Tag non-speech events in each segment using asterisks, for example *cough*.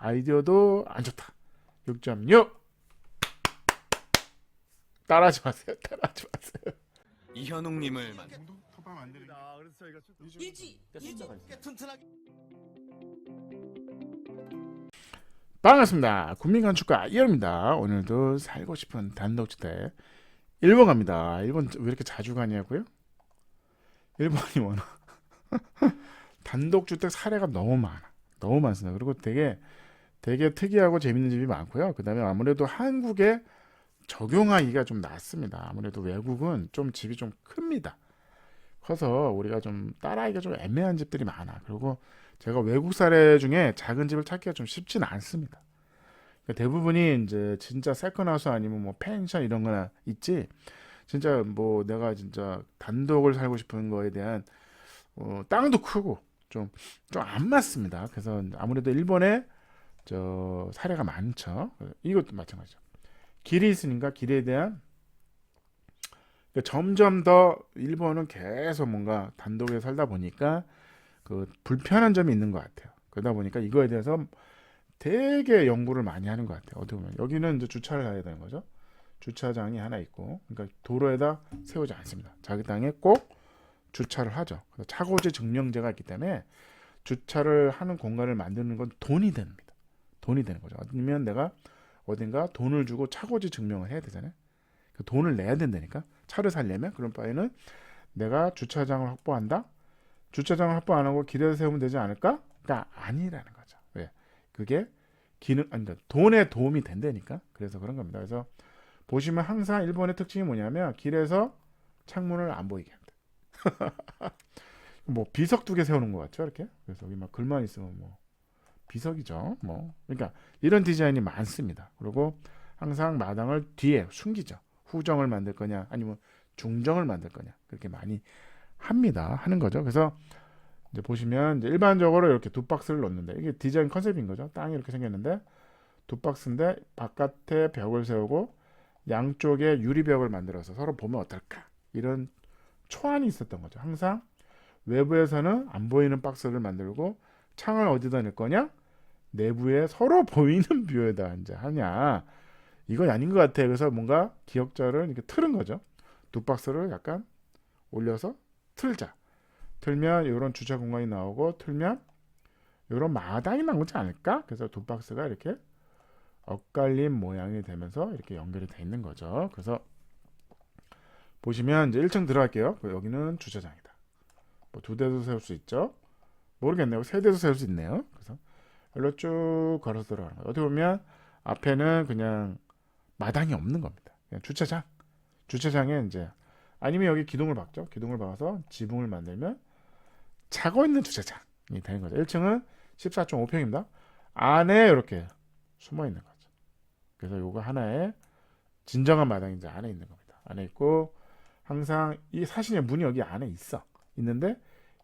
아이디어도 안 좋다. 6.6. 따라하지 마세요. *laughs* 따라하지 마세요. 이현웅님을 일지 일지 튼튼하게 반갑습니다. 국민건축가 이현입니다. 오늘도 살고 싶은 단독주택 1번 갑니다. 1번 왜 이렇게 자주 가냐고요? 1번이 워낙 *laughs* 단독주택 사례가 너무 많아. 너무 많습니다. 그리고 되게 되게 특이하고 재밌는 집이 많고요. 그 다음에 아무래도 한국에 적용하기가 좀 낫습니다. 아무래도 외국은 좀 집이 좀 큽니다. 커서 우리가 좀 따라하기가 좀 애매한 집들이 많아. 그리고 제가 외국 사례 중에 작은 집을 찾기가 좀 쉽지는 않습니다. 그러니까 대부분이 이제 진짜 세컨하우스 아니면 뭐 펜션 이런 거나 있지. 진짜 뭐 내가 진짜 단독을 살고 싶은 거에 대한 어, 땅도 크고 좀 좀 안 맞습니다. 그래서 아무래도 일본에 저 사례가 많죠. 이것도 마찬가지죠. 길이 있으니까 길에 대한 그러니까 점점 더 일본은 계속 뭔가 단독에 살다 보니까 그 불편한 점이 있는 것 같아요. 그러다 보니까 이거에 대해서 되게 연구를 많이 하는 것 같아요. 어떻게 보면 여기는 이제 주차를 해야 되는 거죠. 주차장이 하나 있고, 그러니까 도로에다 세우지 않습니다. 자기 땅에 꼭 주차를 하죠. 차고지 증명제가 있기 때문에 주차를 하는 공간을 만드는 건 돈이 됩니다. 돈이 되는 거죠. 아니면 내가 어딘가 돈을 주고 차고지 증명을 해야 되잖아요. 그 돈을 내야 된다니까. 차를 살려면 그런 바에는 내가 주차장을 확보한다. 주차장을 확보 안 하고 길에서 세우면 되지 않을까? 그러니까 아니라는 거죠. 왜? 그게 기능 아니 그러니까 돈에 도움이 된다니까. 그래서 그런 겁니다. 그래서 보시면 항상 일본의 특징이 뭐냐면 길에서 창문을 안 보이게 한다. *laughs* 뭐 비석 두 개 세우는 것 같죠, 이렇게. 그래서 여기 막 글만 있으면 뭐 비석이죠. 뭐 그러니까 이런 디자인이 많습니다. 그리고 항상 마당을 뒤에 숨기죠. 후정을 만들 거냐, 아니면 중정을 만들 거냐 그렇게 많이 합니다. 하는 거죠. 그래서 이제 보시면 이제 일반적으로 이렇게 두 박스를 넣는데 이게 디자인 컨셉인 거죠. 땅이 이렇게 생겼는데 두 박스인데 바깥에 벽을 세우고 양쪽에 유리벽을 만들어서 서로 보면 어떨까 이런 초안이 있었던 거죠. 항상 외부에서는 안 보이는 박스를 만들고 창을 어디다 넣을 거냐? 내부에 서로 *laughs* 보이는 뷰에다 이제 하냐? 이건 아닌 것 같아. 그래서 뭔가 기억자를 이렇게 틀은 거죠. 두 박스를 약간 올려서 틀자. 틀면 이런 주차 공간이 나오고 틀면 이런 마당이 나오지 않을까? 그래서 두 박스가 이렇게 엇갈린 모양이 되면서 이렇게 연결이 돼 있는 거죠. 그래서 보시면 이제 1층 들어갈게요. 여기는 주차장이다. 뭐 두 대도 세울 수 있죠. 모르겠네요. 세 대도 세울 수 있네요. 일로 쭉 걸어서 들어가는 거예요. 어떻게 보면 앞에는 그냥 마당이 없는 겁니다. 그냥 주차장. 주차장에 이제 아니면 여기 기둥을 박죠. 기둥을 박아서 지붕을 만들면 차고 있는 주차장이 되는 거죠. 1층은 14.5평입니다. 안에 이렇게 숨어 있는 거죠. 그래서 요거 하나의 진정한 마당이 이제 안에 있는 겁니다. 안에 있고 항상 이 사실의 문이 여기 안에 있어. 있는데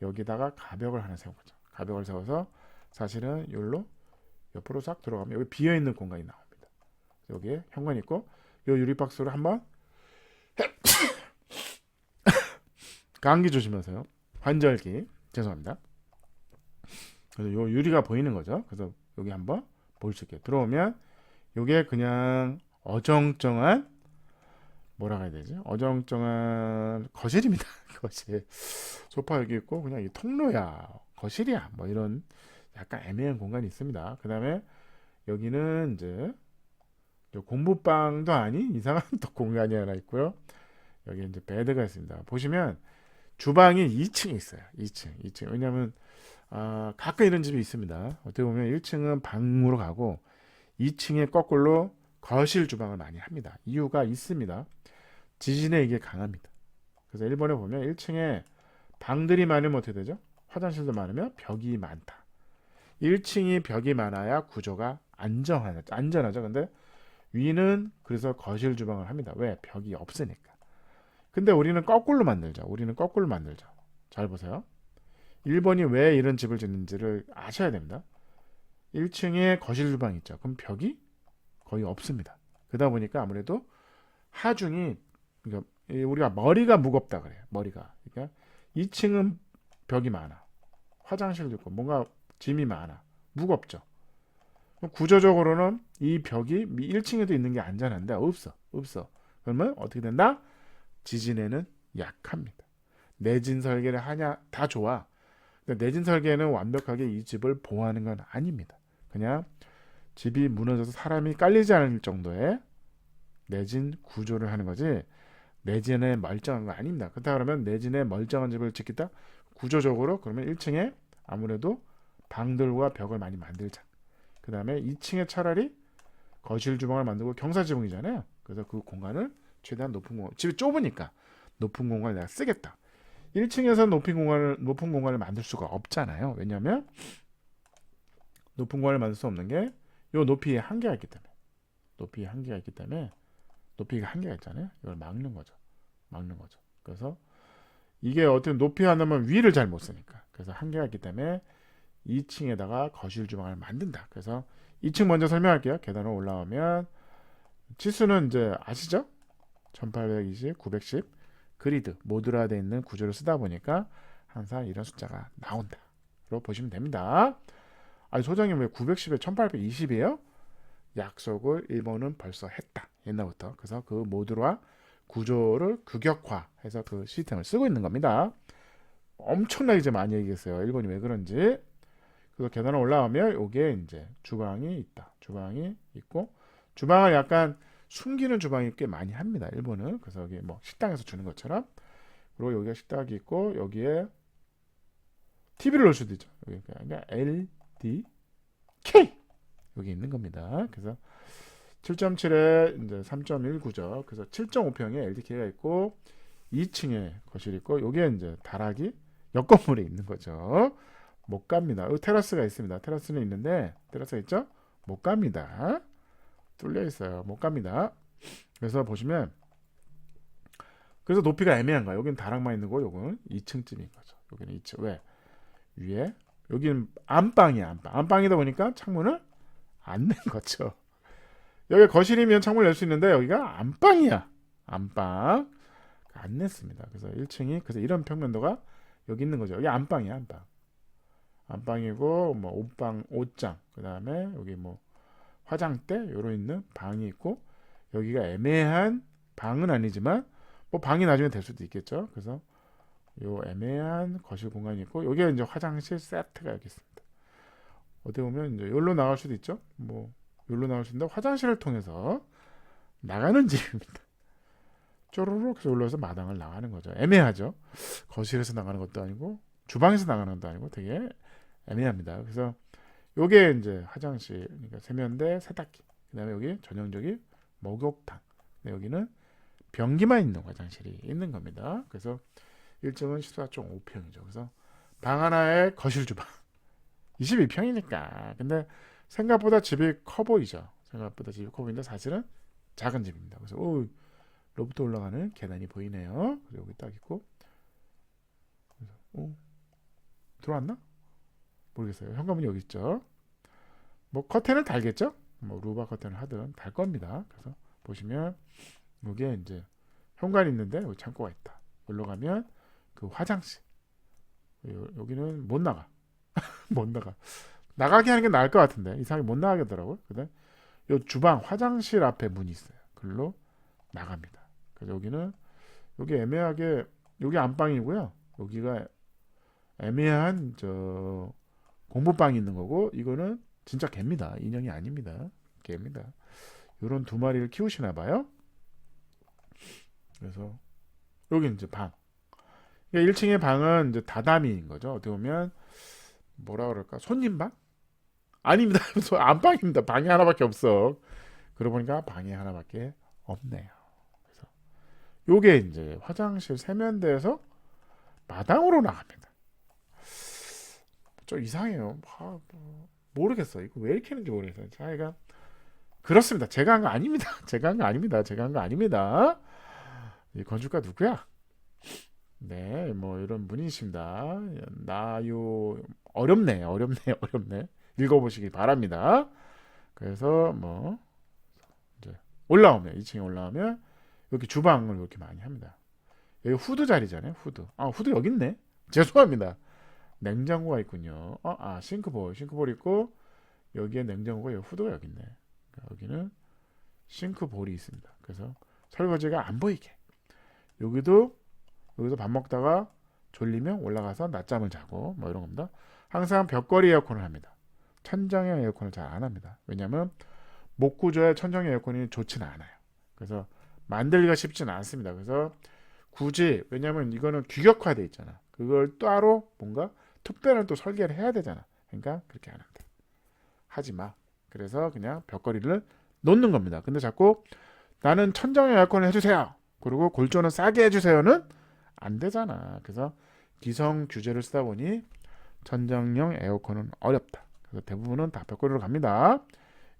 여기다가 가벽을 하나 세운 거죠. 가벽을 세워서 사실은 여기로 옆으로 싹 들어가면 여기 비어 있는 공간이 나옵니다. 여기에 현관이 있고 요 유리 박스를 한번 *coughs* 감기 조심하세요. 환절기 죄송합니다. 그래서 요 유리가 보이는 거죠. 그래서 여기 한번 볼 수 있게 들어오면 요게 그냥 어정쩡한 뭐라고 해야 되지? 어정쩡한 거실입니다. *laughs* 거실. 소파 여기 있고 그냥 이 통로야, 거실이야, 뭐 이런 약간 애매한 공간이 있습니다. 그 다음에 여기는 이제 공부방도 아닌 *laughs* 이상한 또 공간이 하나 있고요. 여기 이제 베드가 있습니다. 보시면 주방이 2층에 있어요. 2층, 2층. 왜냐하면 아, 가끔 이런 집이 있습니다. 어떻게 보면 1층은 방으로 가고 2층에 거꾸로 거실 주방을 많이 합니다. 이유가 있습니다. 지진에 이게 강합니다. 그래서 일본에 보면 1층에 방들이 많으면 어떻게 되죠? 화장실도 많으면 벽이 많다. 1층이 벽이 많아야 구조가 안정하죠. 안전하죠. 근데 위는 그래서 거실 주방을 합니다. 왜? 벽이 없으니까. 근데 우리는 거꾸로 만들죠. 우리는 거꾸로 만들죠. 잘 보세요. 일본이 왜 이런 집을 짓는지를 아셔야 됩니다. 1층에 거실 주방 있죠. 그럼 벽이 거의 없습니다. 그러다 보니까 아무래도 하중이 그러니까 우리가 머리가 무겁다 그래요. 머리가. 그러니까 2층은 벽이 많아. 화장실도 있고 뭔가 짐이 많아. 무겁죠. 구조적으로는 이 벽이 1층에도 있는 게 안전한데 없어. 없어. 그러면 어떻게 된다? 지진에는 약합니다. 내진 설계를 하냐 다 좋아. 내진 설계는 완벽하게 이 집을 보호하는 건 아닙니다. 그냥 집이 무너져서 사람이 깔리지 않을 정도의 내진 구조를 하는 거지 내진에 멀쩡한 거 아닙니다. 그렇다 그러면 내진에 멀쩡한 집을 짓겠다? 구조적으로 그러면 1층에 아무래도 방들과 벽을 많이 만들자. 그 다음에 2층에 차라리 거실 주방을 만들고 경사 지붕이잖아요. 그래서 그 공간을 최대한 높은 공간, 집이 좁으니까 높은 공간을 내가 쓰겠다. 1층에서 높은 공간을 높은 공간을 만들 수가 없잖아요. 왜냐하면 높은 공간을 만들 수 없는 게 요 높이에 한계가 있기 때문에 높이에 한계가 있기 때문에 높이가 한계가 있잖아요. 이걸 막는 거죠. 막는 거죠. 그래서 이게 어떻게 높이 하려면 위를 잘 못 쓰니까 그래서 한계가 있기 때문에 2층에다가 거실 주방을 만든다. 그래서 2층 먼저 설명할게요. 계단을 올라오면 치수는 이제 아시죠? 1820, 910 그리드 모듈화되어 있는 구조를 쓰다 보니까 항상 이런 숫자가 나온다. 로 보시면 됩니다. 아니 소장님 왜 910에 1820이에요? 약속을 일본은 벌써 했다. 옛날부터. 그래서 그 모듈화 구조를 규격화해서 그 시스템을 쓰고 있는 겁니다. 엄청나게 이제 많이 얘기했어요. 일본이 왜 그런지. 그래서 계단을 올라오면 요게 이제 주방이 있다. 주방이 있고 주방을 약간 숨기는 주방이 꽤 많이 합니다. 일본은. 그래서 여기 뭐 식당에서 주는 것처럼. 그리고 여기가 식탁이 있고 여기에 TV를 놓을 수도 있죠. 여기 그러니까 L, D, K 여기 있는 겁니다. 그래서 7.7에 이제 3.19죠. 그래서 7.5평에 LDK가 있고 2층에 거실이 있고 여기에 이제 다락이 옆 건물에 있는 거죠. 못 갑니다. 여기 테라스가 있습니다. 테라스는 있는데 테라스가 있죠? 못 갑니다. 뚫려 있어요. 못 갑니다. 그래서 보시면 그래서 높이가 애매한 거야. 여기는 다락만 있는 거, 요거는 2층쯤인 거죠. 여기는 2층. 왜? 위에 여기는 안방이야, 안방. 안방이다 보니까 창문을 안 낸 거죠. 여기 거실이면 창문을 낼 수 있는데 여기가 안방이야. 안방. 안 냈습니다. 그래서 1층이 그래서 이런 평면도가 여기 있는 거죠. 여기 안방이야, 안방. 안방이고 뭐 옷방, 옷장. 그 다음에 여기 뭐 화장대 요로 있는 방이 있고 여기가 애매한 방은 아니지만 뭐 방이 나중에 될 수도 있겠죠. 그래서 요 애매한 거실 공간이 있고 여기에 이제 화장실 세트가 여기 있습니다. 어떻게 보면 이제 여기로 나갈 수도 있죠. 뭐 여기로 나갈 수 있는데 화장실을 통해서 나가는 *laughs* 집입니다. 쪼르륵 해서 올라와서 마당을 나가는 거죠. 애매하죠. 거실에서 나가는 것도 아니고 주방에서 나가는 것도 아니고 되게 애매합니다. 그래서 요게 이제 화장실, 그러니까 세면대, 세탁기. 그 다음에 여기 전형적인 목욕탕. 여기는 변기만 있는 화장실이 있는 겁니다. 그래서 1층은 14.5평이죠. 그래서 방 하나에 거실 주방. *laughs* 22평이니까. 근데 생각보다 집이 커 보이죠. 생각보다 집이 커 보이는데 사실은 작은 집입니다. 그래서 오, 로부터 올라가는 계단이 보이네요. 그래서 여기 딱 있고. 그래서 오, 들어왔나? 모르겠어요. 현관문이 여기 있죠. 뭐 커튼을 달겠죠? 뭐 루바 커튼을 하든 달 겁니다. 그래서 보시면 여기에 이제 현관이 있는데 여기 창고가 있다. 여기로 가면 그 화장실. 요- 여기는 못 나가. *laughs* 못 나가. 나가게 하는 게 나을 것 같은데 이상하게 못 나가게 하더라고요. 근데 요 주방 화장실 앞에 문이 있어요. 글로 나갑니다. 그래서 여기는 여기 애매하게 여기 안방이고요. 여기가 애매한 저 공부방이 있는 거고 이거는 진짜 개입니다. 인형이 아닙니다. 개입니다. 요런 두 마리를 키우시나 봐요. 그래서 여기 이제 방. 1층의 방은 이제 다다미인 거죠. 어떻게 보면 뭐라 그럴까? 손님 방? 아닙니다. *laughs* 소- 안방입니다. 방이 하나밖에 없어. 그러고 보니까 방이 하나밖에 없네요. 그래서 요게 이제 화장실 세면대에서 마당으로 나갑니다. 좀 이상해요. 아, 뭐, 모르겠어요. 이거 왜 이렇게 하는지 모르겠어요. 자기가 그렇습니다. 제가 한 거 아닙니다. *laughs* 제가 한 거 아닙니다. 제가 한 거 아닙니다. 이 건축가 누구야? 네, 뭐 이런 분이십니다. 나요 어렵네, 어렵네, *laughs* 어렵네. 읽어보시기 바랍니다. 그래서 뭐 이제 올라오면 2층에 올라오면 여기 주방을 이렇게 많이 합니다. 여기 후드 자리잖아요, 후드. 아, 후드 여기 있네. *laughs* 죄송합니다. 냉장고가 있군요. 어, 아, 싱크볼, 싱크볼 있고 여기에 냉장고가 여기 후드가 여기 있네. 그러니까 여기는 싱크 볼이 있습니다. 그래서 설거지가 안 보이게. 여기도 여기서 밥 먹다가 졸리면 올라가서 낮잠을 자고 뭐 이런 겁니다. 항상 벽걸이 에어컨을 합니다. 천장형 에어컨을 잘 안 합니다. 왜냐하면 목 구조에 천장 에어컨이 좋지는 않아요. 그래서 만들기가 쉽지는 않습니다. 그래서 굳이 왜냐하면 이거는 규격화돼 있잖아. 그걸 따로 뭔가 특별한 또 설계를 해야 되잖아. 그러니까 그렇게 안 한다. 하지 마. 그래서 그냥 벽걸이를 놓는 겁니다. 근데 자꾸 나는 천장형 에어컨을 해주세요. 그리고 골조는 싸게 해주세요는 안 되잖아. 그래서 기성 규제를 쓰다 보니 천장형 에어컨은 어렵다. 그래서 대부분은 다 벽걸이로 갑니다.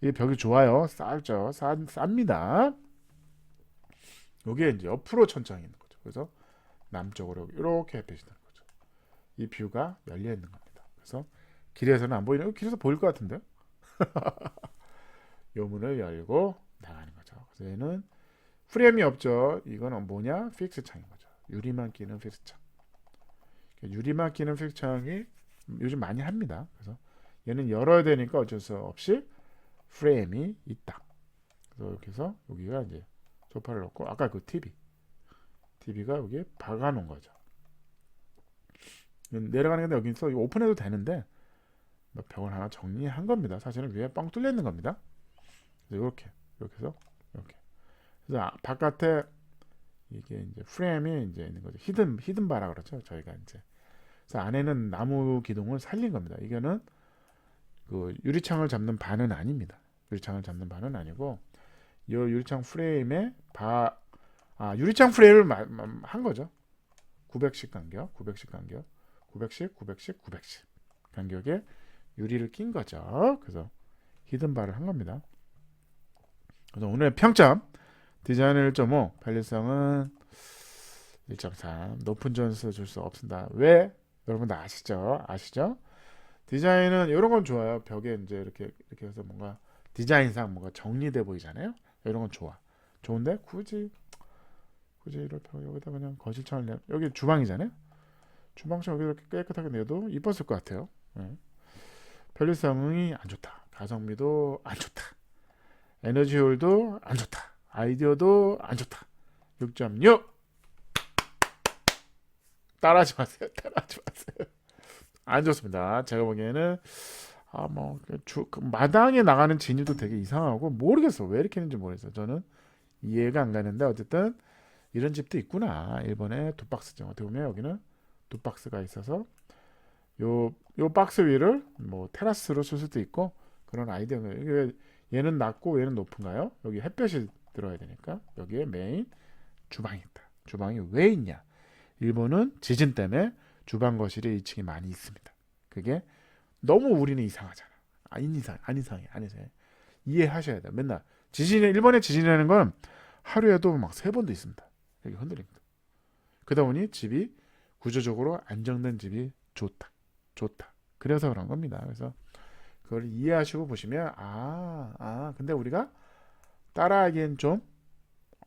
이 벽이 좋아요. 싸죠. 싸, 쌉니다. 요게 이제 옆으로 천장이 있는 거죠. 그래서 남쪽으로 이렇게 햇빛이 거죠. 이 뷰가 열려 있는 겁니다. 그래서 길에서는 안 보이는 길에서 보일 것 같은데요. *laughs* 요 문을 열고 나가는 거죠. 그래서 얘는 프레임이 없죠. 이건 뭐냐? 픽스 창인 거죠. 유리만 끼는 픽스 창. 유리만 끼는 픽스 창이 요즘 많이 합니다. 그래서 얘는 열어야 되니까 어쩔 수 없이 프레임이 있다. 그래서 이렇게 해서 여기가 이제 소파를 넣고 아까 그 TV TV가 여기에 박아놓은 거죠. 내려가는 게 여기서 이거 오픈해도 되는데 뭐 벽을 하나 정리한 겁니다. 사실은 위에 뻥 뚫려 있는 겁니다. 이렇게 이렇게 해서 이렇게 그래서 아, 바깥에 이게 이제 프레임이 이제 있는 거죠. 히든 히든 바라 그러죠. 저희가 이제 그래서 안에는 나무 기둥을 살린 겁니다. 이거는 그 유리창을 잡는 반은 아닙니다. 유리창을 잡는 반은 아니고 이 유리창 프레임에 바 아, 유리창 프레임을 한 거죠. 900씩 간격, 900씩 간격, 900씩, 900씩, 900씩 간격에 유리를 낀 거죠. 그래서 히든 바를 한 겁니다. 그래서 오늘의 평점 디자인은 1.5, 편리성은 1.3, 높은 점수 줄 수 없습니다. 왜? 여러분들 아시죠? 아시죠? 디자인은 이런 건 좋아요. 벽에 이제 이렇게 이렇게 해서 뭔가 디자인상 뭔가 정리돼 보이잖아요. 이런 건 좋아. 좋은데 굳이 굳이 이럴 벽 여기다 그냥 내 여기 주방이잖아요. 주방창 여기 이렇게 깨끗하게 내도 이뻤을 것 같아요. 예. 편리성이 안 좋다. 가성비도 안 좋다. 에너지 효율도 안 좋다. 아이디어도 안 좋다. 6.6. 따라하지 마세요. *laughs* 따라하지 마세요. 안 좋습니다. 제가 보기에는 아뭐 그 마당에 나가는 진입도 되게 이상하고 모르겠어. 왜 이렇게 했는지 모르겠어. 저는 이해가 안 가는데 어쨌든 이런 집도 있구나. 일본에 두 박스죠. 어떻게 보면 여기는 두 박스가 있어서 요, 요 박스 위를 뭐 테라스로 쓸 수도 있고 그런 아이디어가 이게 얘는 낮고 얘는 높은가요? 여기 햇볕이 들어야 되니까 여기에 메인 주방이 있다. 주방이 왜 있냐? 일본은 지진 때문에 주방 거실이 2층이 많이 있습니다. 그게 너무 우리는 이상하잖아. 안 이상, 안 이상해, 안 이상해. 이해하셔야 돼. 맨날 지진이 일본의 지진이라는 건 하루에도 막 세 번도 있습니다. 여기 흔들립니다. 그러다 보니 집이 구조적으로 안정된 집이 좋다. 좋다. 그래서 그런 겁니다. 그래서 그걸 이해하시고 보시면 아, 아, 근데 우리가 따라하기엔 좀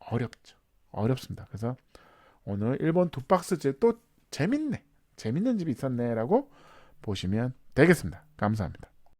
어렵죠. 어렵습니다. 그래서 오늘 일본 두 박스집 또 재밌네. 재밌는 집이 있었네라고 보시면 되겠습니다. 감사합니다.